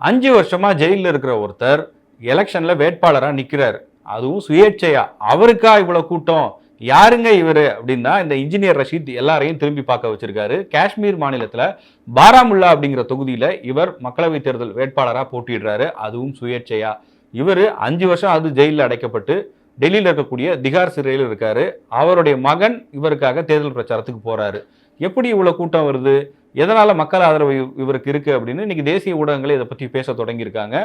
அஞ்சு வருஷமா ஜெயிலில் இருக்கிற ஒருத்தர் எலெக்ஷன்ல வேட்பாளராக நிற்கிறார் அதுவும் சுயேட்சையா. அவருக்கா இவ்வளவு கூட்டம்? யாருங்க இவர்? அப்படின்னா இந்த இன்ஜினியர் ரஷீத் எல்லாரையும் திரும்பி பார்க்க வச்சிருக்காரு. காஷ்மீர் மாநிலத்தில் பாராமுல்லா அப்படிங்கிற தொகுதியில் இவர் மக்களவைத் தேர்தல் வேட்பாளராக போட்டிடுறாரு அதுவும் சுயேட்சையா. இவர் அஞ்சு வருஷம் அது ஜெயிலில் அடைக்கப்பட்டு டெல்லியில் இருக்கக்கூடிய திகார் சிறையில் இருக்காரு. அவருடைய மகன் இவருக்காக தேர்தல் பிரச்சாரத்துக்கு போறாரு. எப்படி இவ்வளோ கூட்டம் வருது? எதனால் மக்கள் ஆதரவு இவருக்கு இருக்குது அப்படின்னு இன்றைக்கி தேசிய ஊடகங்களே இதை பற்றி பேச தொடங்கியிருக்காங்க.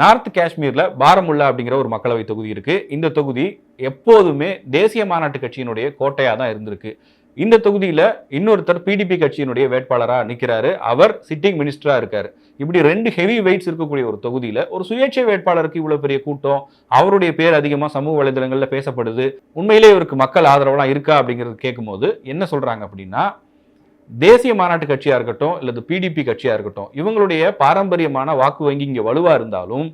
நார்த் காஷ்மீரில் பாரமுல்லா அப்படிங்கிற ஒரு மக்களவை தொகுதி இருக்குது இந்த தொகுதி எப்போதுமே தேசிய மாநாட்டு கட்சியினுடைய கோட்டையாக தான் இருந்திருக்கு. இந்த தொகுதியில் இன்னொருத்தர் பிடிபி கட்சியினுடைய வேட்பாளராக நிற்கிறாரு அவர் சிட்டிங் மினிஸ்டராக இருக்கார். இப்படி ரெண்டு ஹெவி வெயிட்ஸ் இருக்கக்கூடிய ஒரு தொகுதியில் ஒரு சுயேட்சை வேட்பாளருக்கு இவ்வளோ பெரிய கூட்டம் அவருடைய பேர் அதிகமாக சமூக வலைதளங்களில் பேசப்படுது உண்மையிலே இவருக்கு மக்கள் ஆதரவெல்லாம் இருக்கா அப்படிங்கிறது கேட்கும்போது என்ன சொல்கிறாங்க அப்படின்னா தேசிய மாநாட்டு கட்சியாக இருக்கட்டும் இல்லது பிடிபி கட்சியாக இருக்கட்டும் இவங்களுடைய பாரம்பரியமான வாக்கு வங்கி இங்கே வலுவாக இருந்தாலும்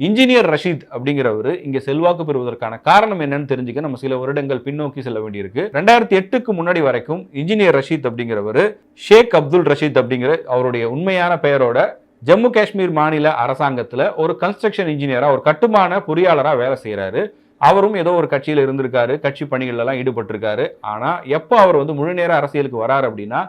இன்ஜினியர் ரஷீத் அப்படிங்கிறவர் இங்கே செல்வாக்கு பெறுவதற்கான காரணம் என்னன்னு தெரிஞ்சுக்க நம்ம சில வருடங்கள் பின்னோக்கி செல்ல வேண்டியிருக்கு. ரெண்டாயிரத்தி எட்டுக்கு முன்னாடி வரைக்கும் இன்ஜினியர் ரஷீத் அப்படிங்கிறவர் ஷேக் அப்துல் ரஷீத் அப்படிங்கிற அவருடைய உண்மையான பெயரோட ஜம்மு காஷ்மீர் மாநில அரசாங்கத்தில் ஒரு கன்ஸ்ட்ரக்ஷன் இன்ஜினியராக ஒரு கட்டுமான பொறியாளராக வேலை செய்கிறாரு அவரும் ஏதோ ஒரு கட்சியில் இருந்திருக்காரு கட்சி பணிகளெல்லாம் ஈடுபட்டிருக்காரு. ஆனால் எப்போ அவர் வந்து முழு நேர அரசியலுக்கு வராரு அப்படின்னா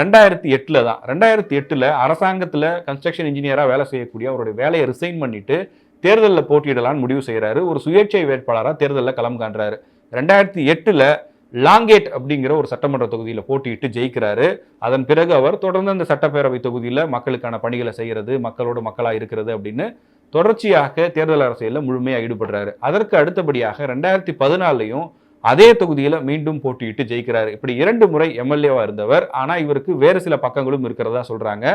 ரெண்டாயிரத்தி எட்டில் தான். ரெண்டாயிரத்தி எட்டில் அரசாங்கத்தில் கன்ஸ்ட்ரக்ஷன் இன்ஜினியராக வேலை செய்யக்கூடிய அவருடைய வேலையை ரிசைன் பண்ணிட்டு தேர்தலில் போட்டியிடலாம்னு முடிவு செய்கிறாரு ஒரு சுயேட்சை வேட்பாளராக தேர்தலில் களம் காண்றாரு. ரெண்டாயிரத்தி எட்டில் லாங்கேட் அப்படிங்கிற ஒரு சட்டமன்ற தொகுதியில் போட்டியிட்டு ஜெயிக்கிறாரு. அதன் பிறகு அவர் தொடர்ந்து அந்த சட்டப்பேரவை தொகுதியில் மக்களுக்கான பணிகளை செய்கிறது மக்களோட மக்களாக இருக்கிறது அப்படின்னு தொடர்ச்சியாக தேர்தல் அரசியலில் முழுமையாக ஈடுபடுறாரு. அதற்கு அடுத்தபடியாக ரெண்டாயிரத்தி பதினாலையும் அதே தொகுதியில் மீண்டும் போட்டியிட்டு ஜெயிக்கிறாரு. இப்படி இரண்டு முறை எம்எல்ஏவா இருந்தவர். ஆனால் இவருக்கு வேறு சில பக்கங்களும் இருக்கிறதா சொல்றாங்க.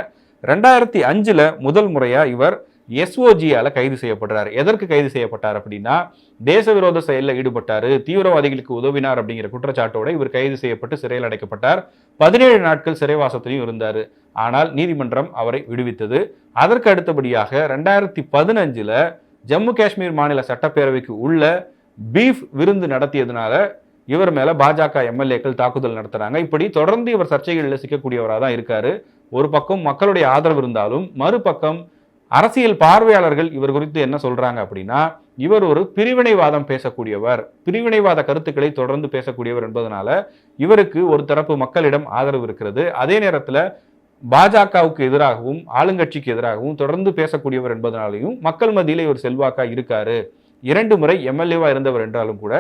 ரெண்டாயிரத்தி அஞ்சுல முதல் முறையா இவர் எஸ்ஓஜியால் கைது செய்யப்படுறாரு எதற்கு கைது செய்யப்பட்டார் அப்படின்னா தேச விரோத செயலில் ஈடுபட்டார் தீவிரவாதிகளுக்கு உதவினார் அப்படிங்கிற குற்றச்சாட்டோட இவர் கைது செய்யப்பட்டு சிறையில் அடைக்கப்பட்டார். பதினேழு நாட்கள் சிறைவாசத்திலையும் இருந்தார். ஆனால் நீதிமன்றம் அவரை விடுவித்தது. அதற்கு அடுத்தபடியாக ரெண்டாயிரத்தி பதினஞ்சில் ஜம்மு காஷ்மீர் மாநில சட்டப்பேரவைக்கு உள்ள பீஃப் விருந்து நடத்தியதுனால இவர் மேலே பாஜக எம்எல்ஏக்கள் தாக்குதல் நடத்துகிறாங்க இப்படி தொடர்ந்து இவர் சர்ச்சைகளில் சிக்கக்கூடியவராக தான் இருக்காரு. ஒரு பக்கம் மக்களுடைய ஆதரவு இருந்தாலும் மறுபக்கம் அரசியல் பார்வையாளர்கள் இவர் குறித்து என்ன சொல்றாங்க அப்படின்னா இவர் ஒரு பிரிவினைவாதம் பேசக்கூடியவர். பிரிவினைவாத கருத்துக்களை தொடர்ந்து பேசக்கூடியவர் என்பதனால இவருக்கு ஒரு தரப்பு மக்களிடம் ஆதரவு இருக்கிறது. அதே நேரத்தில் பாஜகவுக்கு எதிராகவும் ஆளுங்கட்சிக்கு எதிராகவும் தொடர்ந்து பேசக்கூடியவர் என்பதனாலையும் மக்கள் மத்தியில் இவர் செல்வாக்கா இருக்காரு. இரண்டு முறை எம்எல்ஏவா இருந்தவர் என்றாலும் கூட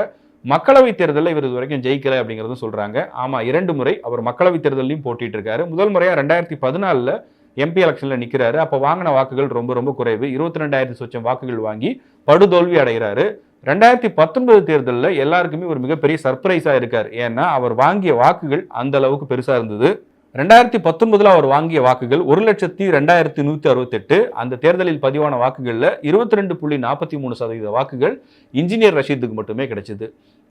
மக்களவைத் தேர்தலில் இவர் இது வரைக்கும் ஜெயிக்கல அப்படிங்கிறதும் சொல்றாங்க. ஆமா இரண்டு முறை அவர் மக்களவைத் தேர்தலையும் போட்டிட்டு இருக்காரு. முதல் முறையா ரெண்டாயிரத்தி பதினாலில் எம்பி எலெக்ஷனில் நிற்கிறாரு அப்போ வாங்கின வாக்குகள் ரொம்ப ரொம்ப குறைவு. இருபத்தி ரெண்டாயிரத்தி சொச்சம் வாக்குகள் வாங்கி படுதோல்வி அடைகிறாரு. ரெண்டாயிரத்தி பத்தொன்பது தேர்தலில் எல்லாருக்குமே ஒரு மிகப்பெரிய சர்ப்ரைஸாக இருக்கார். ஏன்னா அவர் வாங்கிய வாக்குகள் அந்த அளவுக்கு பெருசாக இருந்தது. ரெண்டாயிரத்தி பத்தொன்பதில் அவர் வாங்கிய வாக்குகள் ஒரு லட்சத்தி ரெண்டாயிரத்தி நூற்றி அறுபத்தெட்டு. அந்த தேர்தலில் பதிவான வாக்குகளில் இருபத்தி ரெண்டு புள்ளி நாற்பத்தி மூணு சதவீத வாக்குகள் இன்ஜினியர் ரஷீத்துக்கு மட்டுமே கிடைச்சிது.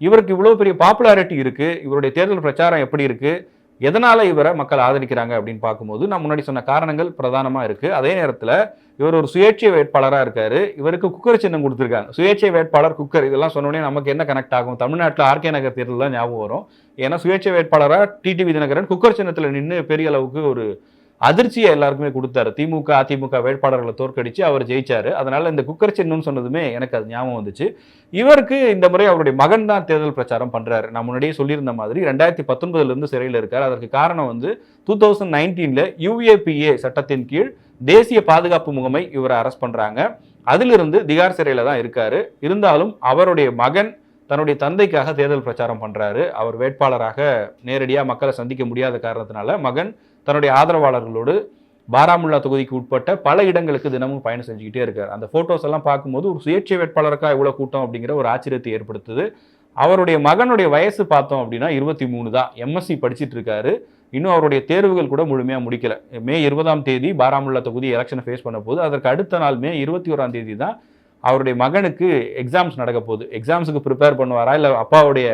இவருக்கு இவ்வளோ பெரிய பாப்புலாரிட்டி இருக்குது இவருடைய தேர்தல் பிரச்சாரம் எப்படி இருக்குது எதனால் இவரை மக்கள் ஆதரிக்கிறாங்க அப்படின்னு பார்க்கும்போது நான் முன்னாடி சொன்ன காரணங்கள் பிரதானமாக இருக்குது அதே நேரத்தில் இவர் ஒரு சுயேட்சை வேட்பாளராக இருக்காரு. இவருக்கு குக்கர் சின்னம் கொடுத்துருக்காங்க. சுயேட்சை வேட்பாளர் குக்கர் இதெல்லாம் சொன்னோடனே நமக்கு என்ன கனெக்ட் ஆகும்? தமிழ்நாட்டில் ஆர்கே நகர் தேர்தல் தான் ஞாபகம் வரும். ஏன்னா சுயேட்சை வேட்பாளராக டிடிவி தினகரன் குக்கர் சின்னத்தில் நின்று பெரிய அளவுக்கு ஒரு அதிர்ச்சியை எல்லாருக்குமே கொடுத்தாரு. திமுக அதிமுக வேட்பாளர்களை தோற்கடிச்சு அவர் ஜெயிச்சாரு. அதனால இந்த குக்கர் சின்னம்னு சொன்னதுமே எனக்கு அது ஞாபகம் வந்துச்சு. இவருக்கு இந்த முறை அவருடைய மகன் தான் தேர்தல் பிரச்சாரம் பண்றாரு. நான் முன்னாடியே சொல்லியிருந்த மாதிரி ரெண்டாயிரத்தி பத்தொன்பதுல இருந்து சிறையில் இருக்கார். அதற்கு காரணம் வந்து டூ தௌசண்ட் நைன்டீன்ல யூஏபிஏ சட்டத்தின் கீழ் தேசிய பாதுகாப்பு முகமை இவரை அரெஸ்ட் பண்றாங்க. அதிலிருந்து திகார் சிறையில தான் இருக்காரு. இருந்தாலும் அவருடைய மகன் தன்னுடைய தந்தைக்காக தேர்தல் பிரச்சாரம் பண்றாரு. அவர் வேட்பாளராக நேரடியாக மக்களை சந்திக்க முடியாத காரணத்தினால மகன் தன்னுடைய ஆதரவாளர்களோடு பாராமுல்லா தொகுதிக்கு உட்பட்ட பல இடங்களுக்கு தினமும் பயணம் செஞ்சுக்கிட்டே இருக்கார். அந்த ஃபோட்டோஸ் எல்லாம் பார்க்கும்போது ஒரு சுயேட்சை வேட்பாளருக்காக இவ்வளோ கூட்டம் அப்படிங்கிற ஒரு ஆச்சரியத்தை ஏற்படுத்துது. அவருடைய மகனுடைய வயசு பார்த்தோம் அப்படின்னா இருபத்தி மூணு தான். எம்எஸ்சி படிச்சுட்டு இருக்காரு. இன்னும் அவருடைய தேர்வுகள் கூட முழுமையாக முடிக்கல. மே இருபதாம் தேதி பாராமுல்லா தொகுதி எலெக்ஷனை ஃபேஸ் பண்ண போது அதற்கு அடுத்த நாள் மே இருபத்தி ஓராம் தேதி தான் அவருடைய மகனுக்கு எக்ஸாம்ஸ் நடக்க போகுது. எக்ஸாம்ஸுக்கு ப்ரிப்பேர் பண்ணுவாரா? இல்லை அப்பாவுடைய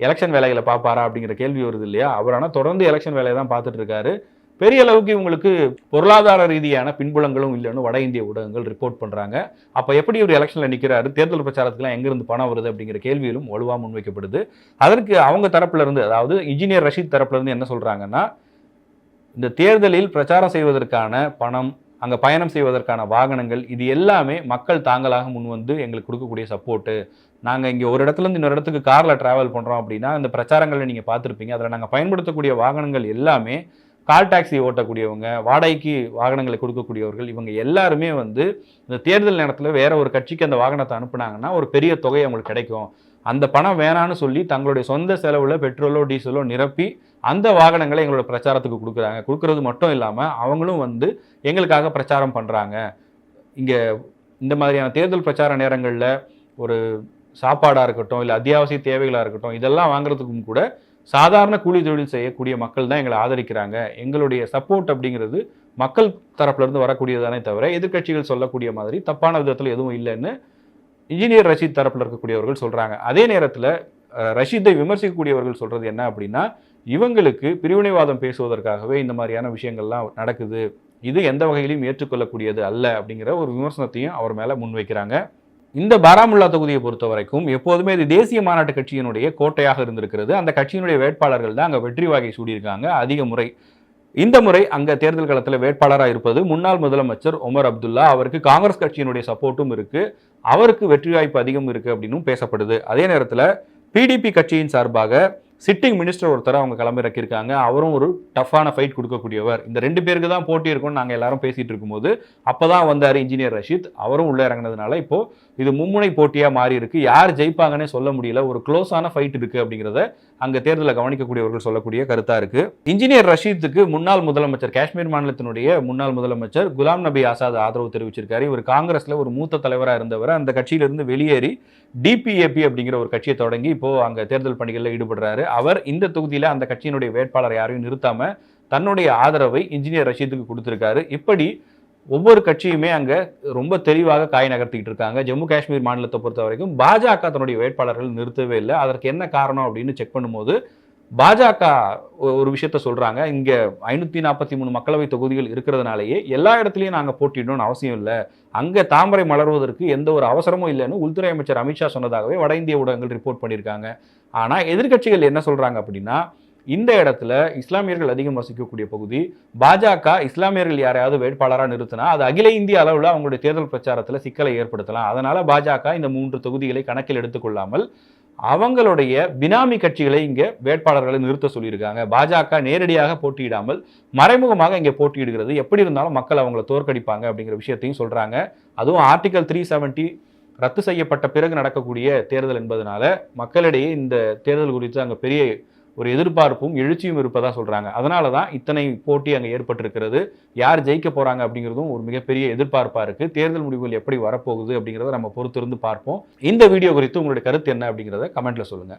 எலெக்ஷன் வேலைகளை பார்ப்பாரா அப்படிங்கிற கேள்வி வருது இல்லையா? அவர் ஆனால் தொடர்ந்து எலெக்ஷன் வேலையை தான் பார்த்துட்டு இருக்காரு. பெரிய அளவுக்கு இவங்களுக்கு பொருளாதார ரீதியான பின்புலங்களும் இல்லைன்னு வட இந்திய ஊடகங்கள் ரிப்போர்ட் பண்ணுறாங்க அப்போ எப்படி இவர் எலெக்ஷனில் நிற்கிறாரு தேர்தல் பிரச்சாரத்துக்குலாம் எங்கேருந்து பணம் வருது அப்படிங்கிற கேள்வியிலும் வலுவாக முன்வைக்கப்படுது. அதற்கு அவங்க தரப்புல இருந்து அதாவது இன்ஜினியர் ரஷீத் தரப்புல இருந்து என்ன சொல்கிறாங்கன்னா இந்த தேர்தலில் பிரச்சாரம் செய்வதற்கான பணம் அங்கே பயணம் செய்வதற்கான வாகனங்கள் இது எல்லாமே மக்கள் தாங்களாக முன் வந்து எங்களுக்கு கொடுக்கக்கூடிய சப்போர்ட்டு நாங்கள் இங்கே ஒரு இடத்துல இருந்து இன்னொரு இடத்துக்கு காரில் ட்ராவல் பண்ணுறோம் அப்படின்னா இந்த பிரச்சாரங்களை நீங்கள் பார்த்துருப்பீங்க. அதில் நாங்கள் பயன்படுத்தக்கூடிய வாகனங்கள் எல்லாமே கால் டாக்ஸி ஓட்டக்கூடியவங்க வாடகைக்கு வாகனங்களை கொடுக்கக்கூடியவர்கள் இவங்க எல்லாருமே வந்து இந்த தேர்தல் நேரத்தில் வேற ஒரு கட்சிக்கு அந்த வாகனத்தை அனுப்புனாங்கன்னா ஒரு பெரிய தொகை அவங்களுக்கு கிடைக்கும். அந்த பணம் வேணான்னு சொல்லி தங்களுடைய சொந்த செலவில் பெட்ரோலோ டீசலோ நிரப்பி அந்த வாகனங்களை எங்களோட பிரச்சாரத்துக்கு கொடுக்குறாங்க. கொடுக்கறது மட்டும் இல்லாமல் அவங்களும் வந்து எங்களுக்காக பிரச்சாரம் பண்ணுறாங்க இங்கே இந்த மாதிரியான தேர்தல் பிரச்சார நேரங்களில் ஒரு சாப்பாடாக இருக்கட்டும் இல்லை அத்தியாவசிய தேவைகளாக இருக்கட்டும் இதெல்லாம் வாங்குறதுக்கும் கூட சாதாரண கூலி தொழில் செய்யக்கூடிய மக்கள் தான் எங்களை ஆதரிக்கிறாங்க. எங்களுடைய சப்போர்ட் அப்படிங்கிறது மக்கள் தரப்புலேருந்து வரக்கூடியதானே தவிர எதிர்க்கட்சிகள் சொல்லக்கூடிய மாதிரி தப்பான விதத்தில் எதுவும் இல்லைன்னு இன்ஜினியர் ரஷீத் தரப்பில் இருக்கக்கூடியவர்கள் சொல்கிறாங்க அதே நேரத்தில் ரஷீத்தை விமர்சிக்கக்கூடியவர்கள் சொல்கிறது என்ன அப்படின்னா இவங்களுக்கு பிரிவினைவாதம் பேசுவதற்காகவே இந்த மாதிரியான விஷயங்கள்லாம் நடக்குது. இது எந்த வகையிலும் ஏற்றுக்கொள்ளக்கூடியது அல்ல அப்படிங்கிற ஒரு விமர்சனத்தையும் அவர் மேலே முன்வைக்கிறாங்க. இந்த பாராமுல்லா தொகுதியை பொறுத்த வரைக்கும் எப்போதுமே இது தேசிய மாநாட்டு கட்சியினுடைய கோட்டையாக இருந்திருக்கிறது. அந்த கட்சியினுடைய வேட்பாளர்கள் தான் அங்கே வெற்றி வாகை சூடியிருக்காங்க அதிக முறை. இந்த முறை அங்கே தேர்தல் களத்தில் வேட்பாளராக இருப்பது முன்னாள் முதலமைச்சர் ஒமர் அப்துல்லா அவருக்கு காங்கிரஸ் கட்சியினுடைய சப்போர்ட்டும் இருக்குது அவருக்கு வெற்றி வாய்ப்பு அதிகம் இருக்குது அப்படின்னும் பேசப்படுது. அதே நேரத்தில் பிடிபி கட்சியின் சார்பாக சிட்டிங் மினிஸ்டர் ஒருத்தர் அவங்க களமிறக்கியிருக்காங்க. அவரும் ஒரு டஃப்பான ஃபைட் கொடுக்கக்கூடியவர். இந்த ரெண்டு பேருக்கு தான் போட்டி இருக்கும்னு நாங்கள் எல்லாரும் பேசிகிட்டு இருக்கும்போது அப்போ தான் வந்தார் இன்ஜினியர் ரஷீத். அவரும் உள்ளே இறங்கினதுனால இப்போது இது மும்முனை போட்டியாக மாறி இருக்கு யார் ஜெயிப்பாங்கன்னே சொல்ல முடியல. ஒரு க்ளோஸான ஃபைட் இருக்குது அப்படிங்கிறத அங்கே தேர்தலை கவனிக்கக்கூடியவர்கள் சொல்லக்கூடிய கருத்தாக இருக்குது இன்ஜினியர் ரஷீத்துக்கு முன்னாள் முதலமைச்சர் காஷ்மீர் மாநிலத்தினுடைய முன்னாள் முதலமைச்சர் குலாம் நபி ஆசாத் ஆதரவு தெரிவிச்சிருக்காரு. இவர் காங்கிரஸில் ஒரு மூத்த தலைவராக இருந்தவர். அந்த கட்சியிலிருந்து வெளியேறி டிபிஏபி அப்படிங்கிற ஒரு கட்சியை தொடங்கி இப்போது அங்கே தேர்தல் பணிகளில் ஈடுபடுறாரு. அவர் இந்த தொகுதியில் அந்த கட்சியினுடைய வேட்பாளர் யாரையும் நிறுத்தாமல் தன்னுடைய ஆதரவை இன்ஜினியர் ரஷீத்துக்கு கொடுத்துருக்காரு. இப்படி ஒவ்வொரு கட்சியுமே அங்கே ரொம்ப தெளிவாக காய் நகர்த்திக்கிட்டு இருக்காங்க. ஜம்மு காஷ்மீர் மாநிலத்தை பொறுத்த வரைக்கும் பாஜக தன்னுடைய வேட்பாளர்கள் நிறுத்தவே இல்லை. அதற்கு என்ன காரணம் அப்படின்னு செக் பண்ணும்போது பாஜக ஒரு விஷயத்த சொல்கிறாங்க இங்கே ஐநூற்றி நாற்பத்தி மூணு மக்களவை தொகுதிகள் இருக்கிறதுனாலேயே எல்லா இடத்துலையும் நாங்கள் போட்டிடணும்னு அவசியம் இல்லை. அங்கே தாமரை மலர்வதற்கு எந்த ஒரு அவசரமும் இல்லைன்னு உள்துறை அமைச்சர் அமித்ஷா சொன்னதாகவே வட இந்திய ஊடகங்கள் ரிப்போர்ட் பண்ணியிருக்காங்க. ஆனால் எதிர்க்கட்சிகள் என்ன சொல்கிறாங்க அப்படின்னா இந்த இடத்துல இஸ்லாமியர்கள் அதிகம் வசிக்கக்கூடிய பகுதி பாஜக இஸ்லாமியர்கள் யாரையாவது வேட்பாளராக நிறுத்தினா அது அகில இந்திய அளவில் அவங்களுடைய தேர்தல் பிரச்சாரத்தில் சிக்கலை ஏற்படுத்தலாம். அதனால பாஜக இந்த மூன்று தொகுதிகளை கணக்கில் எடுத்துக்கொள்ளாமல் அவங்களுடைய பினாமி கட்சிகளை இங்கே வேட்பாளர்களை நிறுத்த சொல்லியிருக்காங்க. பாஜக நேரடியாக போட்டியிடாமல் மறைமுகமாக இங்கே போட்டியிடுகிறது. எப்படி இருந்தாலும் மக்கள் அவங்கள தோற்கடிப்பாங்க அப்படிங்கிற விஷயத்தையும் சொல்கிறாங்க அதுவும் ஆர்டிகல் த்ரீ செவன்ட்டி ரத்து செய்யப்பட்ட பிறகு நடக்கக்கூடிய தேர்தல் என்பதனால மக்களிடையே இந்த தேர்தல் குறித்து அங்கே பெரிய ஒரு எதிர்பார்ப்பும் எழுச்சியும் இருப்பதாக சொல்கிறாங்க அதனால தான் இத்தனை போட்டி அங்கே ஏற்பட்டிருக்கிறது. யார் ஜெயிக்க போறாங்க அப்படிங்கிறதும் ஒரு மிகப்பெரிய எதிர்பார்ப்பாக இருக்கு. தேர்தல் முடிவுகள் எப்படி வரப்போகுது அப்படிங்கிறத நம்ம பொறுத்திருந்து பார்ப்போம். இந்த வீடியோ குறித்து உங்களுடைய கருத்து என்ன அப்படிங்கிறத கமெண்ட்டில் சொல்லுங்க.